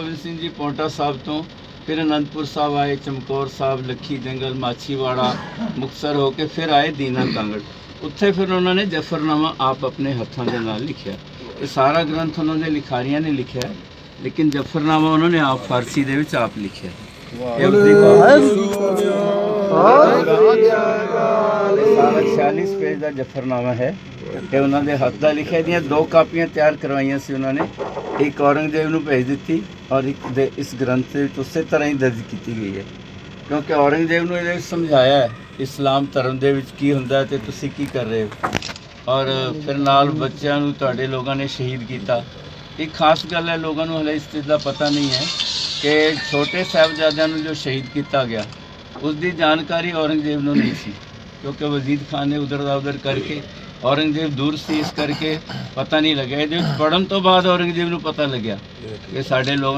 ਗੋਬਿੰਦ ਸਿੰਘ ਜੀ ਪੌਂਟਾ ਸਾਹਿਬ ਤੋਂ ਫਿਰ ਅਨੰਦਪੁਰ ਸਾਹਿਬ ਆਏ, ਚਮਕੌਰ ਸਾਹਿਬ, ਲੱਖੀ ਜੰਗਲ, ਮਾਛੀਵਾੜਾ, ਮੁਕਤਸਰ ਹੋ ਕੇ ਫਿਰ ਆਏ ਦੀਨਾ ਕਾਂਗੜ। ਉੱਥੇ ਫਿਰ ਉਹਨਾਂ ਨੇ ਜਫਰਨਾਮਾ ਆਪ ਆਪਣੇ ਹੱਥਾਂ ਦੇ ਨਾਲ ਲਿਖਿਆ। ਇਹ ਸਾਰਾ ਗ੍ਰੰਥ ਉਹਨਾਂ ਦੇ ਲਿਖਾਰੀਆਂ ਨੇ ਲਿਖਿਆ ਲੇਕਿਨ ਜਫਰਨਾਮਾ ਉਹਨਾਂ ਨੇ ਆਪ ਫਾਰਸੀ ਦੇ ਵਿੱਚ ਆਪ ਲਿਖਿਆ ਇਹ ਉਸਦੀ ਬਾਤ 46 ਪੇਜ ਦਾ ਜਫਰਨਾਮਾ ਹੈ ਤੇ ਉਹਨਾਂ ਦੇ ਹੱਥ ਦਾ ਲਿਖਿਆ ਦੀਆਂ ਦੋ ਕਾਪੀਆਂ ਤਿਆਰ ਕਰਵਾਈਆਂ ਸੀ ਉਹਨਾਂ ਨੇ। ਇੱਕ ਔਰੰਗਜ਼ੇਬ ਨੂੰ ਭੇਜ ਦਿੱਤੀ ਔਰ ਇੱਕ ਦੇ ਇਸ ਗ੍ਰੰਥ ਦੇ ਵਿੱਚ ਉਸੇ ਤਰ੍ਹਾਂ ਹੀ ਦਰਜ ਕੀਤੀ ਗਈ ਹੈ। ਕਿਉਂਕਿ ਔਰੰਗਜ਼ੇਬ ਨੂੰ ਇਹਦੇ ਵਿੱਚ ਸਮਝਾਇਆ ਇਸਲਾਮ ਧਰਮ ਦੇ ਵਿੱਚ ਕੀ ਹੁੰਦਾ ਹੈ ਤੇ ਤੁਸੀਂ ਕੀ ਕਰ ਰਹੇ ਹੋ? ਔਰ ਫਿਰ ਨਾਲ ਬੱਚਿਆਂ ਨੂੰ ਤੁਹਾਡੇ ਲੋਕਾਂ ਨੇ ਸ਼ਹੀਦ ਕੀਤਾ। ਇੱਕ ਖਾਸ ਗੱਲ ਹੈ, ਲੋਕਾਂ ਨੂੰ ਹਲੇ ਇਸ ਚੀਜ਼ ਦਾ ਪਤਾ ਨਹੀਂ ਹੈ ਕਿ ਛੋਟੇ ਸਾਹਿਬਜ਼ਾਦਿਆਂ ਨੂੰ ਜੋ ਸ਼ਹੀਦ ਕੀਤਾ ਗਿਆ ਉਸ ਦੀ ਜਾਣਕਾਰੀ ਔਰੰਗਜ਼ੇਬ ਨੂੰ ਨਹੀਂ ਸੀ। ਕਿਉਂਕਿ ਵਜ਼ੀਦ ਖਾਨ ਨੇ ਉਧਰ ਦਾ ਉਧਰ ਕਰਕੇ ਔਰੰਗਜ਼ੇਬ ਦੂਰ ਸੀ ਇਸ ਕਰਕੇ ਪਤਾ ਨਹੀਂ ਲੱਗਿਆ। ਇਹਦੇ ਵਿੱਚ ਪੜਨ ਤੋਂ ਬਾਅਦ ਔਰੰਗਜ਼ੇਬ ਨੂੰ ਪਤਾ ਲੱਗਿਆ ਕਿ ਸਾਡੇ ਲੋਕ